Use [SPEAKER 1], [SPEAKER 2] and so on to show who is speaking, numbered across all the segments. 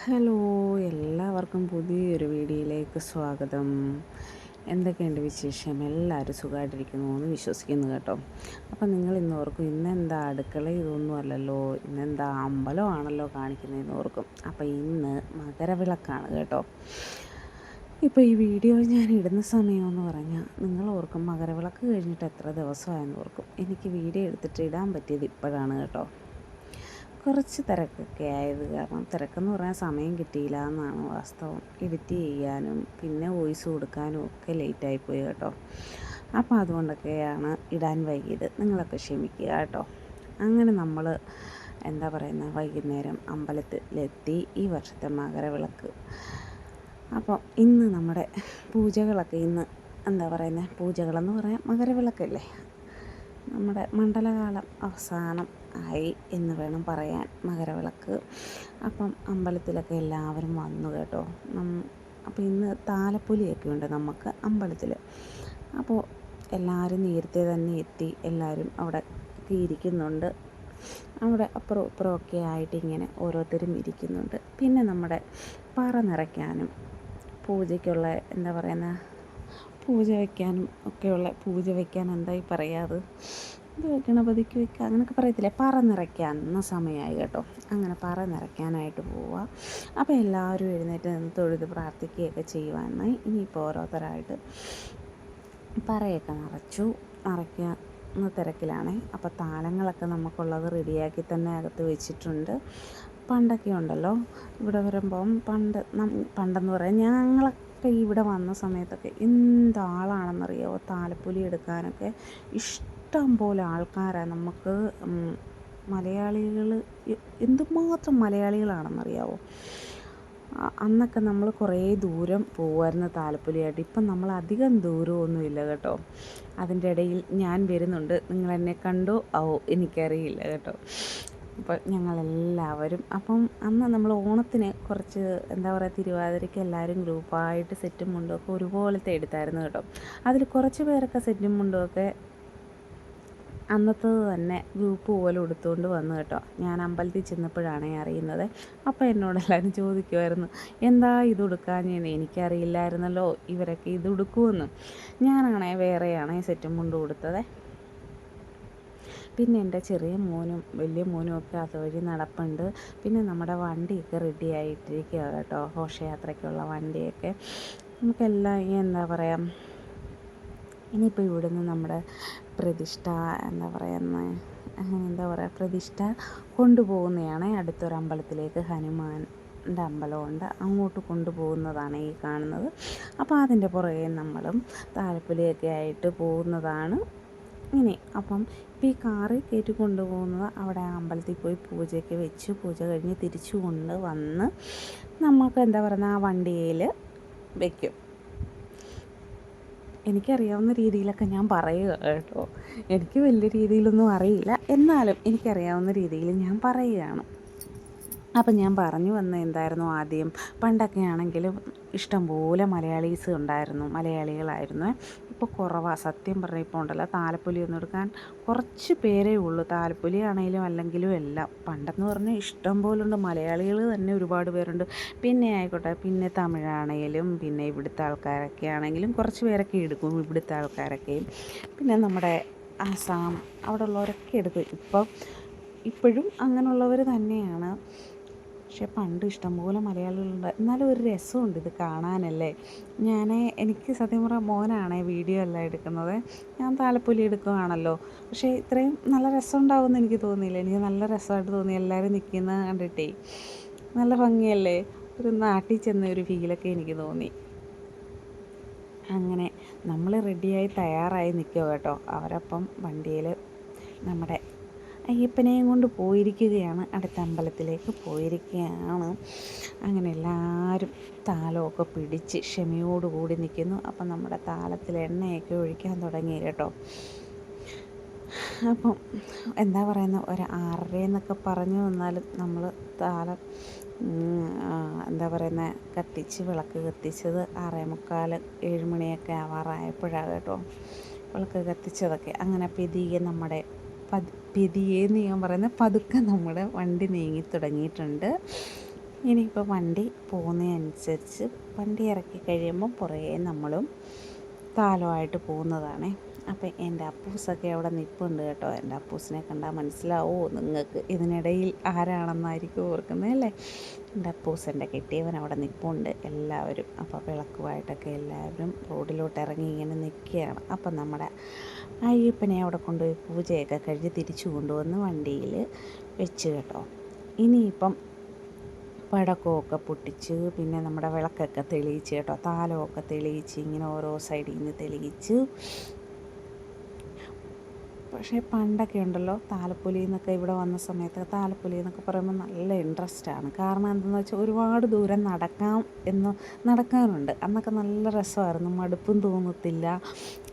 [SPEAKER 1] Hello എല്ലാവർക്കും പുതിയൊരു വീഡിയോയിലേക്ക് സ്വാഗതം. എന്തൊക്കെയുണ്ട് വിശേഷം? എല്ലാവരും സുഖമായിട്ടിരിക്കുന്നു എന്ന് വിശ്വസിക്കുന്നു കേട്ടോ. അപ്പം നിങ്ങൾ ഇന്ന് ഓർക്കും ഇന്നെന്താ അടുക്കള ഇതൊന്നും അല്ലല്ലോ ഇന്നെന്താ അമ്പലമാണല്ലോ കാണിക്കുന്നതെന്ന് ഓർക്കും. അപ്പം ഇന്ന് മകരവിളക്കാണ് കേട്ടോ. ഇപ്പോൾ ഈ വീഡിയോ ഞാൻ ഇടുന്ന സമയമെന്ന് പറഞ്ഞാൽ നിങ്ങൾ ഓർക്കും മകരവിളക്ക് കഴിഞ്ഞിട്ട് എത്ര ദിവസമായെന്ന് ഓർക്കും. എനിക്ക് വീഡിയോ എടുത്തിട്ട് ഇടാൻ പറ്റിയത് ഇപ്പോഴാണ് കേട്ടോ. കുറച്ച് തിരക്കൊക്കെ ആയത് കാരണം തിരക്കെന്ന് പറഞ്ഞാൽ സമയം കിട്ടിയില്ല എന്നാണ് വാസ്തവം. എഡിറ്റ് ചെയ്യാനും പിന്നെ വോയിസ് കൊടുക്കാനും ഒക്കെ ലേറ്റായിപ്പോയി കേട്ടോ. അപ്പോൾ അതുകൊണ്ടൊക്കെയാണ് ഇടാൻ വൈകിയത്. നിങ്ങളൊക്കെ ക്ഷമിക്കുക കേട്ടോ. അങ്ങനെ നമ്മൾ എന്താ പറയുന്നത് വൈകുന്നേരം അമ്പലത്തിലെത്തി ഈ വർഷത്തെ മകരവിളക്ക്. അപ്പോൾ ഇന്ന് നമ്മുടെ പൂജകളൊക്കെ ഇന്ന് എന്താ പറയുന്നത് പൂജകളെന്ന് പറയാം മകരവിളക്കല്ലേ? നമ്മുടെ മണ്ഡലകാലം അവസാനം ആയി എന്ന് വേണം പറയാൻ മകരവിളക്ക് അപ്പം അമ്പലത്തിലൊക്കെ എല്ലാവരും വന്നു കേട്ടോ. അപ്പോൾ ഇന്ന് താലപ്പൊലിയൊക്കെ ഉണ്ട് നമുക്ക് അമ്പലത്തിൽ അപ്പോൾ എല്ലാവരും നേരത്തെ തന്നെ എത്തി എല്ലാവരും അവിടെ ഇരിക്കുന്നുണ്ട്. അവിടെ അപ്പുറം ഇപ്പുറം ആയിട്ട് ഇങ്ങനെ ഓരോരുത്തരും ഇരിക്കുന്നുണ്ട്. പിന്നെ നമ്മുടെ പറ നിറയ്ക്കാനും പൂജയ്ക്കുള്ള എന്താ പറയുന്ന പൂജ വയ്ക്കാനും ഒക്കെയുള്ള പൂജ വയ്ക്കാൻ എന്തായി പറയാത് ഇത് ഗണപതിക്ക് വയ്ക്കുക അങ്ങനെയൊക്കെ പറയത്തില്ലേ? പറ നിറയ്ക്കാവുന്ന സമയമായി കേട്ടോ. അങ്ങനെ പറ നിറയ്ക്കാനായിട്ട് പോവുക അപ്പോൾ എല്ലാവരും എഴുന്നേറ്റ് നിന്ന് തൊഴുത് പ്രാർത്ഥിക്കുകയൊക്കെ ചെയ്യുവാനായി. ഇനിയിപ്പോൾ ഓരോരുത്തരായിട്ട് പറയൊക്കെ നിറച്ചു. നിറയ്ക്കുന്ന തിരക്കിലാണ്. അപ്പോൾ താലങ്ങളൊക്കെ നമുക്കുള്ളത് റെഡിയാക്കി തന്നെ അകത്ത് വെച്ചിട്ടുണ്ട്. പണ്ടൊക്കെ ഉണ്ടല്ലോ. ഇവിടെ വരുമ്പം പണ്ട് പണ്ടെന്ന് പറയാൻ ഞങ്ങളൊക്കെ ഇവിടെ വന്ന സമയത്തൊക്കെ എന്താളാണെന്നറിയാമോ താലപ്പൊലി എടുക്കാനൊക്കെ ഇഷ്ടം പോലെ ആൾക്കാരാണ് നമുക്ക് മലയാളികൾ എന്തുമാത്രം മലയാളികളാണെന്നറിയാമോ അന്നൊക്കെ നമ്മൾ കുറേ ദൂരം പോകുമായിരുന്നു താലപ്പൊലിയായിട്ട്. ഇപ്പം നമ്മൾ അധികം ദൂരമൊന്നുമില്ല കേട്ടോ. അതിന്റെ ഇടയിൽ ഞാൻ വരുന്നുണ്ട്. നിങ്ങൾ എന്നെ കണ്ടോ? ഓ എനിക്കറിയില്ല കേട്ടോ. അപ്പോൾ ഞങ്ങളെല്ലാവരും അപ്പം അന്ന് നമ്മൾ ഓണത്തിന് കുറച്ച് എന്താ പറയുക തിരുവാതിരയ്ക്ക് എല്ലാവരും ഗ്രൂപ്പായിട്ട് സെറ്റും മുണ്ടുമൊക്കെ ഒരുപോലത്തെ എടുത്തായിരുന്നു കേട്ടോ. അതിൽ കുറച്ച് പേരൊക്കെ സെറ്റും മുണ്ടുമൊക്കെ അന്നത്തത് തന്നെ ഗ്രൂപ്പ് പോലെ എടുത്തുകൊണ്ട് വന്നു കേട്ടോ. ഞാൻ അമ്പലത്തിൽ ചെന്നപ്പോഴാണ് അറിയുന്നത്. അപ്പം എന്നോട് എല്ലാവരും ചോദിക്കുമായിരുന്നു എന്താ ഇത് ഉടുക്കാൻ എനിക്കറിയില്ലായിരുന്നല്ലോ ഇവരൊക്കെ ഇത് ഉടുക്കുമെന്ന് ഞാനാണേ വേറെയാണ് സെറ്റും മുണ്ടും ഉടുത്തത്. പിന്നെ എന്റെ ചെറിയ മോനും വലിയ മോനും ഒക്കെ അതുവഴി നടപ്പുണ്ട്. പിന്നെ നമ്മുടെ വണ്ടിയൊക്കെ റെഡി ആയിട്ടിരിക്കുക കേട്ടോ. ഘോഷയാത്രയ്ക്കുള്ള വണ്ടിയൊക്കെ. നമുക്കെല്ലാം എന്താ പറയുക ഇനിയിപ്പോൾ ഇവിടുന്ന് നമ്മുടെ പ്രതിഷ്ഠ എന്താ പറയുന്ന എന്താ പറയുക പ്രതിഷ്ഠ കൊണ്ടുപോകുന്നതാണ്. അടുത്തൊരു അമ്പലത്തിലേക്ക് ഹനുമാൻ ന്റെ അമ്പലമുണ്ട് അങ്ങോട്ട് കൊണ്ടുപോകുന്നതാണ് ഈ കാണുന്നത്. അപ്പോൾ അതിന്റെ പുറകെ നമ്മളും താലപ്പൊലിയൊക്കെ ആയിട്ട് പോകുന്നതാണ്. ഇനി അപ്പം ഇപ്പോൾ ഈ കാറ് കയറ്റി കൊണ്ടുപോകുന്നത് അവിടെ അമ്പലത്തിൽ പോയി പൂജയൊക്കെ വെച്ച് പൂജ കഴിഞ്ഞ് തിരിച്ചു കൊണ്ട് വന്ന് നമുക്ക് എന്താ പറയുക ആ വണ്ടിയിൽ വയ്ക്കും എനിക്കറിയാവുന്ന രീതിയിലൊക്കെ ഞാൻ പറയുക കേട്ടോ. എനിക്ക് വലിയ രീതിയിലൊന്നും അറിയില്ല. എന്നാലും എനിക്കറിയാവുന്ന രീതിയിൽ ഞാൻ പറയുകയാണ്. അപ്പം ഞാൻ പറഞ്ഞു വന്ന എന്തായിരുന്നു ആദ്യം? പണ്ടൊക്കെ ആണെങ്കിലും ഇഷ്ടംപോലെ മലയാളീസ് ഉണ്ടായിരുന്നു മലയാളികളായിരുന്നു. ഇപ്പോൾ കുറവാണ് സത്യം പറഞ്ഞാൽ ഇപ്പോൾ ഉണ്ടല്ലോ. താലപ്പൊലി ഒന്നും എടുക്കാൻ കുറച്ച് പേരേ ഉള്ളൂ. താലപ്പൊലി ആണെങ്കിലും അല്ലെങ്കിലും എല്ലാം. പണ്ടെന്ന് പറഞ്ഞാൽ ഇഷ്ടം പോലുണ്ട്. മലയാളികൾ തന്നെ ഒരുപാട് പേരുണ്ട്. പിന്നെ ആയിക്കോട്ടെ. പിന്നെ തമിഴാണെങ്കിലും പിന്നെ ഇവിടുത്തെ ആൾക്കാരൊക്കെ ആണെങ്കിലും കുറച്ച് പേരൊക്കെ എടുക്കും ഇവിടുത്തെ ആൾക്കാരൊക്കെയും. പിന്നെ നമ്മുടെ ആസാം അവിടെ ഉള്ളവരൊക്കെ എടുക്കും. ഇപ്പം ഇപ്പോഴും അങ്ങനെയുള്ളവർ തന്നെയാണ്. പക്ഷേ പണ്ട് ഇഷ്ടംപോലെ മലയാളികളുണ്ട്. എന്നാലും ഒരു രസമുണ്ട് ഇത് കാണാനല്ലേ. ഞാൻ എനിക്ക് സത്യം പറഞ്ഞാൽ മോനാണ് വീഡിയോ എല്ലാം എടുക്കുന്നത്. ഞാൻ താലപ്പൊലി എടുക്കുകയാണല്ലോ പക്ഷേ ഇത്രയും നല്ല രസം ഉണ്ടാവുമെന്ന് എനിക്ക് തോന്നിയില്ല. എനിക്ക് നല്ല രസമായിട്ട് തോന്നി. എല്ലാവരും നിൽക്കുന്നത് കണ്ടിട്ടേ. നല്ല ഭംഗിയല്ലേ? ഒരു നാട്ടിൽ ചെന്ന ഒരു ഫീലൊക്കെ എനിക്ക് തോന്നി. അങ്ങനെ നമ്മൾ റെഡിയായി തയ്യാറായി നിൽക്കുക കേട്ടോ. അവരപ്പം വണ്ടിയിൽ നമ്മുടെ അയ്യപ്പനെയും കൊണ്ട് പോയിരിക്കുകയാണ്. അടുത്ത അമ്പലത്തിലേക്ക് പോയിരിക്കുകയാണ്. അങ്ങനെ എല്ലാവരും താലമൊക്കെ പിടിച്ച് ക്ഷമയോടുകൂടി നിൽക്കുന്നു. അപ്പം നമ്മുടെ താലത്തിൽ എണ്ണയൊക്കെ ഒഴിക്കാൻ തുടങ്ങി കേട്ടോ. അപ്പം എന്താ പറയുന്ന ഒരു ആറര എന്നൊക്കെ പറഞ്ഞു വന്നാലും നമ്മൾ താലം എന്താ പറയുന്ന കത്തിച്ച് വിളക്ക് കത്തിച്ചത് ആറേ മുക്കാൽ ഏഴ് മണിയൊക്കെ ആവാറായപ്പോഴാണ് കേട്ടോ. വിളക്ക് കത്തിച്ചതൊക്കെ. അങ്ങനെ പെതിയെ നമ്മുടെ പതി പെതിയേന്ന് ഞാൻ പറയുന്നത് പതുക്കെ നമ്മുടെ വണ്ടി നീങ്ങി തുടങ്ങിയിട്ടുണ്ട്. ഇനിയിപ്പോൾ വണ്ടി പോകുന്നതനുസരിച്ച് വണ്ടി ഇറക്കി കഴിയുമ്പോൾ പുറകെ നമ്മളും താലമായിട്ട് പോകുന്നതാണേ. അപ്പം എന്റെ അപ്പൂസൊക്കെ അവിടെ നിൽപ്പുണ്ട് കേട്ടോ. എന്റെ അപ്പൂസിനെ കണ്ടാൽ മനസ്സിലാവോ നിങ്ങൾക്ക് ഇതിനിടയിൽ ആരാണെന്നായിരിക്കും ഓർക്കുന്നത് അല്ലേ? എന്റെ അപ്പൂസന്റെ കെട്ടിയവൻ അവിടെ നിൽപ്പുണ്ട് എല്ലാവരും അപ്പോൾ വിളക്കുമായിട്ടൊക്കെ എല്ലാവരും റോഡിലോട്ട് ഇറങ്ങി ഇങ്ങനെ നിൽക്കുകയാണ്. അപ്പം നമ്മുടെ അയ്യപ്പനെ അവിടെ കൊണ്ടുപോയി പൂജയൊക്കെ കഴിഞ്ഞ് തിരിച്ചു കൊണ്ടുവന്ന് വണ്ടിയിൽ വെച്ച് കേട്ടോ. ഇനിയിപ്പം പടക്കമൊക്കെ പൊട്ടിച്ച് പിന്നെ നമ്മുടെ വിളക്കൊക്കെ തെളിയിച്ച് കേട്ടോ. താലമൊക്കെ തെളിയിച്ച് ഇങ്ങനെ ഓരോ സൈഡിൽ നിന്ന് തെളിയിച്ച് പക്ഷേ പണ്ടൊക്കെ ഉണ്ടല്ലോ താലപ്പൊലി എന്നൊക്കെ ഇവിടെ വന്ന സമയത്ത് താലപ്പൊലി എന്നൊക്കെ പറയുമ്പോൾ നല്ല ഇൻട്രസ്റ്റാണ് കാരണം എന്തെന്ന് വെച്ചാൽ ഒരുപാട് ദൂരം നടക്കാം എന്ന് നടക്കാനുണ്ട് അന്നൊക്കെ നല്ല രസമായിരുന്നു. മടുപ്പും തോന്നത്തില്ല.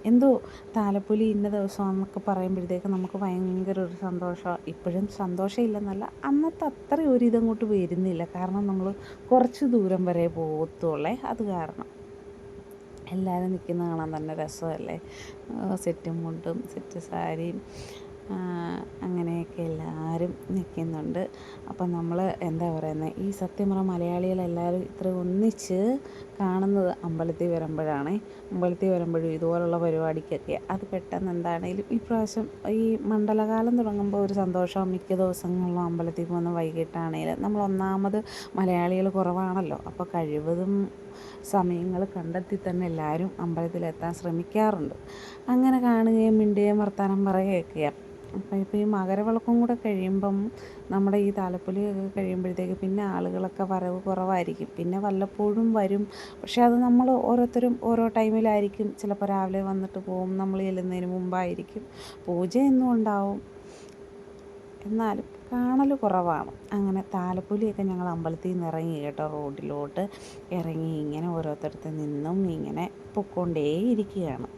[SPEAKER 1] എന്തോ താലപ്പൊലി ഇന്ന ദിവസം എന്നൊക്കെ പറയുമ്പോഴത്തേക്ക് നമുക്ക് ഭയങ്കര ഒരു സന്തോഷം ഇപ്പോഴും സന്തോഷമില്ലെന്നല്ല അന്നത്തെ അത്ര ഒരു ഇതങ്ങോട്ട് വരുന്നില്ല. കാരണം നമ്മൾ കുറച്ച് ദൂരം വരെ പോകത്തുള്ളേ അത് കാരണം. എല്ലാവരും നിൽക്കുന്ന കാണാൻ തന്നെ രസമല്ലേ? സെറ്റ് മുണ്ടും സെറ്റ് സാരിയും അങ്ങനെയൊക്കെ എല്ലാവരും നിൽക്കുന്നുണ്ട്. അപ്പം നമ്മൾ എന്താ പറയുന്നത് ഈ സത്യം പറഞ്ഞാൽ മലയാളികളെല്ലാവരും ഇത്ര ഒന്നിച്ച് കാണുന്നത് അമ്പലത്തിൽ വരുമ്പോഴാണ്. അമ്പലത്തിൽ വരുമ്പോഴും ഇതുപോലുള്ള പരിപാടിക്കൊക്കെ. അത് പെട്ടെന്ന് എന്താണെങ്കിലും ഈ പ്രാവശ്യം ഈ മണ്ഡലകാലം തുടങ്ങുമ്പോൾ ഒരു സന്തോഷം മിക്ക ദിവസങ്ങളിലും അമ്പലത്തിൽ പോകുന്ന വൈകിട്ടാണേലും നമ്മൾ ഒന്നാമത് മലയാളികൾ കുറവാണല്ലോ. അപ്പോൾ കഴിവതും സമയങ്ങൾ കണ്ടെത്തി തന്നെ എല്ലാവരും അമ്പലത്തിലെത്താൻ ശ്രമിക്കാറുണ്ട്. അങ്ങനെ കാണുകയും മിണ്ടുകയും വർത്തമാനം പറയുകയൊക്കെയാണ് അപ്പം ഇപ്പോൾ ഈ മകരവിളക്കും കൂടെ കഴിയുമ്പം നമ്മുടെ ഈ താലപ്പൊലി കഴിയുമ്പോഴത്തേക്ക് പിന്നെ ആളുകളൊക്കെ വരവ് കുറവായിരിക്കും. പിന്നെ വല്ലപ്പോഴും വരും. പക്ഷെ അത് നമ്മൾ ഓരോരുത്തരും ഓരോ ടൈമിലായിരിക്കും. ചിലപ്പോൾ രാവിലെ വന്നിട്ട് പോകും. നമ്മൾ ചെല്ലുന്നതിന് മുമ്പായിരിക്കും. പൂജ എന്നും ഉണ്ടാവും. എന്നാലും കാണൽ കുറവാണ്. അങ്ങനെ താലപ്പൊലിയൊക്കെ ഞങ്ങൾ അമ്പലത്തിൽ നിന്ന് ഇറങ്ങി കേട്ടോ റോഡിലോട്ട് ഇറങ്ങി ഇങ്ങനെ ഓരോരുത്തരത്ത് നിന്നും ഇങ്ങനെ പൊക്കോണ്ടേയിരിക്കുകയാണ്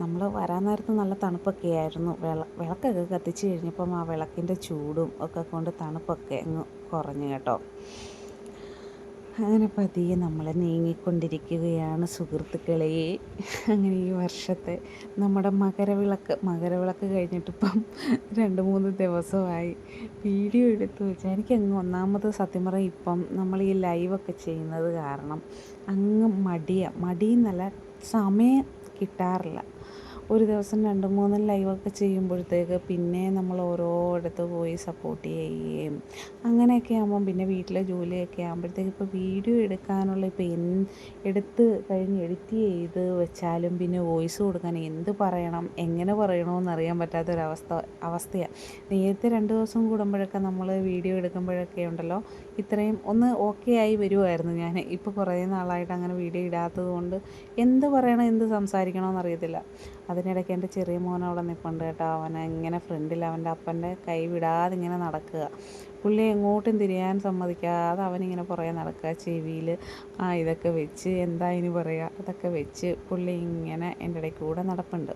[SPEAKER 1] നമ്മൾ വരാൻ നേരത്ത് നല്ല തണുപ്പൊക്കെ ആയിരുന്നു. വിള വിളക്കൊക്കെ കത്തിച്ച് കഴിഞ്ഞപ്പം ആ വിളക്കിന്റെ ചൂടും ഒക്കെ കൊണ്ട് തണുപ്പൊക്കെ അങ്ങ് കുറഞ്ഞു കേട്ടോ. അങ്ങനെ പതിയെ നമ്മൾ നീങ്ങിക്കൊണ്ടിരിക്കുകയാണ് സുഹൃത്തുക്കളെ. അങ്ങനെ ഈ വർഷത്തെ നമ്മുടെ മകരവിളക്ക് മകരവിളക്ക് കഴിഞ്ഞിട്ടിപ്പം രണ്ട് മൂന്ന് ദിവസമായി വീഡിയോ എടുത്ത് വെച്ചാൽ എനിക്ക് അങ്ങ് ഒന്നാമത് സത്യം പറയാം ഇപ്പം നമ്മൾ ഈ ലൈവൊക്കെ ചെയ്യുന്നത് കാരണം അങ്ങ് മടിയാണ് മടിയെന്നല്ല സമയം കിട്ടാറില്ല. ഒരു ദിവസം രണ്ട് മൂന്ന് ലൈവൊക്കെ ചെയ്യുമ്പോഴത്തേക്ക് പിന്നെ നമ്മൾ ഓരോ ഓരോയിടത്ത് പോയി സപ്പോർട്ട് ചെയ്യുകയും അങ്ങനെയൊക്കെ ആകുമ്പം പിന്നെ വീട്ടിലെ ജോലിയൊക്കെ ആകുമ്പോഴത്തേക്ക് ഇപ്പോൾ വീഡിയോ എടുക്കാനുള്ള ഇപ്പോൾ എൻ എടുത്ത് കഴിഞ്ഞ് എഡിറ്റ് ചെയ്ത് വെച്ചാലും പിന്നെ വോയിസ് കൊടുക്കാൻ എന്ത് പറയണം എങ്ങനെ പറയണമെന്ന് അറിയാൻ പറ്റാത്തൊരവസ്ഥ അവസ്ഥയാണ് നേരത്തെ രണ്ട് ദിവസം കൂടുമ്പോഴൊക്കെ നമ്മൾ വീഡിയോ എടുക്കുമ്പോഴൊക്കെ ഉണ്ടല്ലോ ഇത്രയും ഒന്ന് ഓക്കെ ആയി വരുമായിരുന്നു ഞാൻ. ഇപ്പോൾ കുറേ നാളായിട്ട് അങ്ങനെ വീഡിയോ ഇടാത്തത് കൊണ്ട് എന്ത് പറയണം എന്ത് സംസാരിക്കണമെന്ന് അറിയത്തില്ല. അതിനിടയ്ക്ക് എന്റെ ചെറിയ മോൻ നിൽപ്പുണ്ട് കേട്ടോ. അവൻ ഇങ്ങനെ ഫ്രണ്ടിൽ അവന്റെ അപ്പന്റെ കൈ വിടാതെ ഇങ്ങനെ നടക്കുക. പുള്ളി എങ്ങോട്ടും തിരിയാൻ സമ്മതിക്കാതെ അവനിങ്ങനെ പുറകെ നടക്കുക. ചെവിയിൽ ആ ഇതൊക്കെ വെച്ച് എന്താ ഇനി പറയുക? അതൊക്കെ വെച്ച് പുള്ളി ഇങ്ങനെ എന്റെ ഇടയ്ക്ക് കൂടെ നടപ്പുണ്ട്.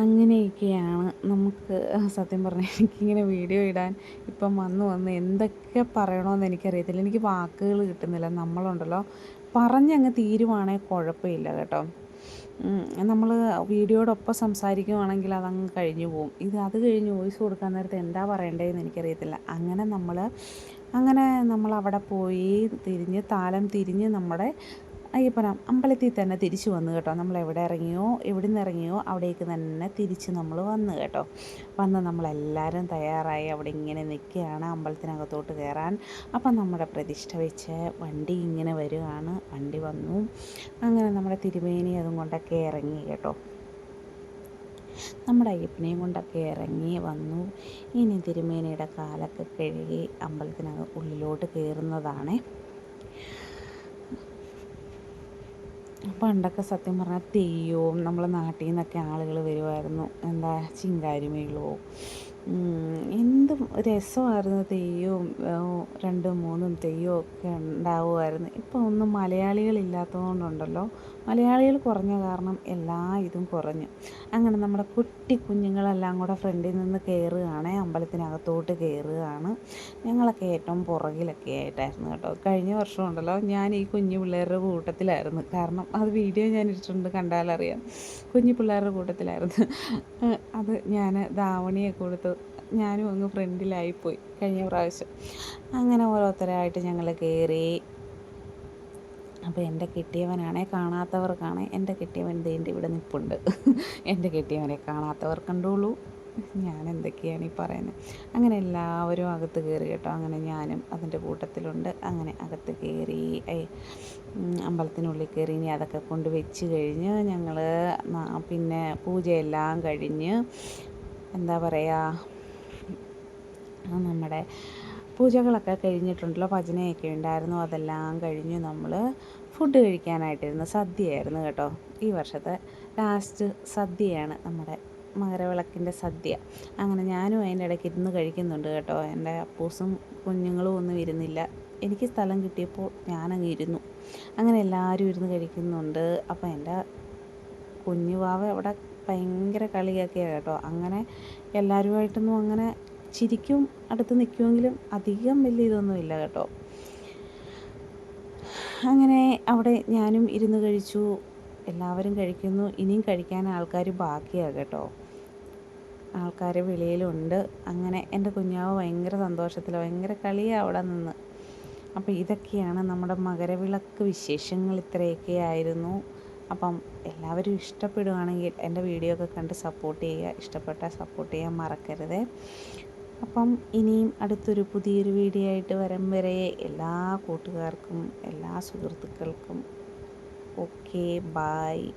[SPEAKER 1] അങ്ങനെയൊക്കെയാണ് നമുക്ക് സത്യം പറഞ്ഞാൽ എനിക്കിങ്ങനെ വീഡിയോ ഇടാൻ ഇപ്പം വന്ന് വന്ന് എന്തൊക്കെ പറയണമെന്ന് എനിക്കറിയത്തില്ല. എനിക്ക് വാക്കുകൾ കിട്ടുന്നില്ല. നമ്മളുണ്ടല്ലോ. പറഞ്ഞങ്ങ് തീരുവാണെങ്കിൽ കുഴപ്പമില്ല കേട്ടോ. നമ്മൾ വീഡിയോടൊപ്പം സംസാരിക്കുവാണെങ്കിൽ അതങ്ങ് കഴിഞ്ഞു പോകും ഇത് അത് കഴിഞ്ഞ് വോയിസ് കൊടുക്കാൻ നേരത്തെ എന്താ പറയേണ്ടതെന്ന് എനിക്കറിയത്തില്ല. അങ്ങനെ നമ്മൾ അങ്ങനെ നമ്മൾ അവിടെ പോയി തിരിഞ്ഞ് താലം തിരിഞ്ഞ് നമ്മുടെ അയ്യപ്പന അമ്പലത്തിൽ തന്നെ തിരിച്ചു വന്നു കേട്ടോ. നമ്മൾ എവിടെ ഇറങ്ങിയോ എവിടെ നിന്ന് ഇറങ്ങിയോ അവിടേക്ക് തന്നെ തിരിച്ച് നമ്മൾ വന്നു കേട്ടോ. വന്ന് നമ്മളെല്ലാവരും തയ്യാറായി അവിടെ ഇങ്ങനെ നിൽക്കുകയാണ് അമ്പലത്തിനകത്തോട്ട് കയറാൻ. അപ്പം നമ്മുടെ പ്രതിഷ്ഠ വെച്ച് വണ്ടി ഇങ്ങനെ വരികയാണ് വണ്ടി വന്നു. അങ്ങനെ നമ്മുടെ തിരുമേനി അതും കൊണ്ടൊക്കെ ഇറങ്ങി കേട്ടോ. നമ്മുടെ അയ്യപ്പനെയും കൊണ്ടൊക്കെ ഇറങ്ങി വന്നു. ഇനി തിരുമേനിയുടെ കാലൊക്കെ കഴുകി അമ്പലത്തിനകം ഉള്ളിലോട്ട് കയറുന്നതാണേ. പണ്ടൊക്കെ സത്യം പറഞ്ഞാൽ തെയ്യവും നമ്മളെ നാട്ടിൽ നിന്നൊക്കെ ആളുകൾ വരുമായിരുന്നു എന്താ ചിങ്കാരിമേളോ എന്ത് രസമായിരുന്നു തെയ്യവും രണ്ടും മൂന്നും തെയ്യവും ഒക്കെ ഉണ്ടാവുമായിരുന്നു ഇപ്പോൾ ഒന്നും മലയാളികളില്ലാത്തതുകൊണ്ടുണ്ടല്ലോ മലയാളികൾ കുറഞ്ഞ കാരണം എല്ലാ ഇതും കുറഞ്ഞു. അങ്ങനെ നമ്മുടെ കുട്ടി കുഞ്ഞുങ്ങളെല്ലാം കൂടെ ഫ്രണ്ടിൽ നിന്ന് കയറുകയാണ് അമ്പലത്തിനകത്തോട്ട് കയറുകയാണ് ഞങ്ങളൊക്കെ ഏറ്റവും പുറകിലൊക്കെ ആയിട്ടായിരുന്നു കേട്ടോ. കഴിഞ്ഞ വർഷം ഉണ്ടല്ലോ ഞാൻ ഈ കുഞ്ഞു പിള്ളേരുടെ കൂട്ടത്തിലായിരുന്നു. കാരണം അത് വീഡിയോ ഞാൻ ഇട്ടിട്ടുണ്ട് കണ്ടാലറിയാം. കുഞ്ഞു പിള്ളേരുടെ കൂട്ടത്തിലായിരുന്നു. അത് ഞാൻ ധാവണിയൊക്കെ കൊടുത്ത് ഞാനും അങ്ങ് ഫ്രണ്ടിലായിപ്പോയി കഴിഞ്ഞ പ്രാവശ്യം. അങ്ങനെ ഓരോരുത്തരായിട്ട് ഞങ്ങൾ കയറി അപ്പോൾ എന്റെ കെട്ടിയവനാണേ കാണാത്തവർക്കാണേ എന്റെ കിട്ടിയവൻ ദേ ഇവിടെ നിൽപ്പുണ്ട് എന്റെ കിട്ടിയവനെ കാണാത്തവർ കണ്ടോളൂ. ഞാൻ എന്തൊക്കെയാണ് ഈ പറയുന്നത്? അങ്ങനെ എല്ലാവരും അകത്ത് കയറി കേട്ടോ. അങ്ങനെ ഞാനും അതിന്റെ കൂട്ടത്തിലുണ്ട്. അങ്ങനെ അകത്ത് കയറി അമ്പലത്തിനുള്ളിൽ കയറി ഇനി അതൊക്കെ കൊണ്ട് വെച്ച് കഴിഞ്ഞ് ഞങ്ങൾ പിന്നെ പൂജയെല്ലാം കഴിഞ്ഞ് എന്താ പറയുക നമ്മുടെ പൂജകളൊക്കെ കഴിഞ്ഞിട്ടുണ്ടല്ലോ ഭജനയൊക്കെ ഉണ്ടായിരുന്നു അതെല്ലാം കഴിഞ്ഞ് നമ്മൾ ഫുഡ് കഴിക്കാനായിട്ടിരുന്നു സദ്യയായിരുന്നു കേട്ടോ. ഈ വർഷത്തെ ലാസ്റ്റ് സദ്യയാണ് നമ്മുടെ മകരവിളക്കിന്റെ സദ്യ. അങ്ങനെ ഞാനും അതിന്റെ ഇടയ്ക്ക് ഇരുന്ന് കഴിക്കുന്നുണ്ട് കേട്ടോ. എന്റെ അപ്പൂസും കുഞ്ഞുങ്ങളും ഒന്നും ഇരുന്നില്ല. എനിക്ക് സ്ഥലം കിട്ടിയപ്പോൾ ഞാനങ്ങ് ഇരുന്നു. അങ്ങനെ എല്ലാവരും ഇരുന്ന് കഴിക്കുന്നുണ്ട്. അപ്പോൾ എന്റെ കുഞ്ഞുവാവ അവിടെ ഭയങ്കര കളിയൊക്കെയാണ് കേട്ടോ. അങ്ങനെ എല്ലാവരുമായിട്ടൊന്നും അങ്ങനെ ചിരിക്കും അടുത്ത് നിൽക്കുമെങ്കിലും അധികം വലിയ ഇതൊന്നുമില്ല കേട്ടോ. അങ്ങനെ അവിടെ ഞാനും ഇരുന്ന് കഴിച്ചു. എല്ലാവരും കഴിക്കുന്നു. ഇനിയും കഴിക്കാൻ ആൾക്കാർ ബാക്കിയാണ് കേട്ടോ. ആൾക്കാർ വെളിയിലുണ്ട്. അങ്ങനെ എന്റെ കുഞ്ഞാവ് ഭയങ്കര സന്തോഷത്തിൽ ഭയങ്കര കളിയാണ് അവിടെ നിന്ന്. അപ്പോൾ ഇതൊക്കെയാണ് നമ്മുടെ മകരവിളക്ക് വിശേഷങ്ങൾ ഇത്രയൊക്കെ ആയിരുന്നു. അപ്പം എല്ലാവരും ഇഷ്ടപ്പെടുകയാണെങ്കിൽ എന്റെ വീഡിയോ ഒക്കെ കണ്ട് സപ്പോർട്ട് ചെയ്യുക. ഇഷ്ടപ്പെട്ടാൽ സപ്പോർട്ട് ചെയ്യാൻ മറക്കരുത്. അപ്പം ഇനിയും അടുത്തൊരു പുതിയൊരു വീഡിയോ ആയിട്ട് വരും വരെ എല്ലാ കൂട്ടുകാർക്കും എല്ലാ സുഹൃത്തുക്കൾക്കും. Okay bye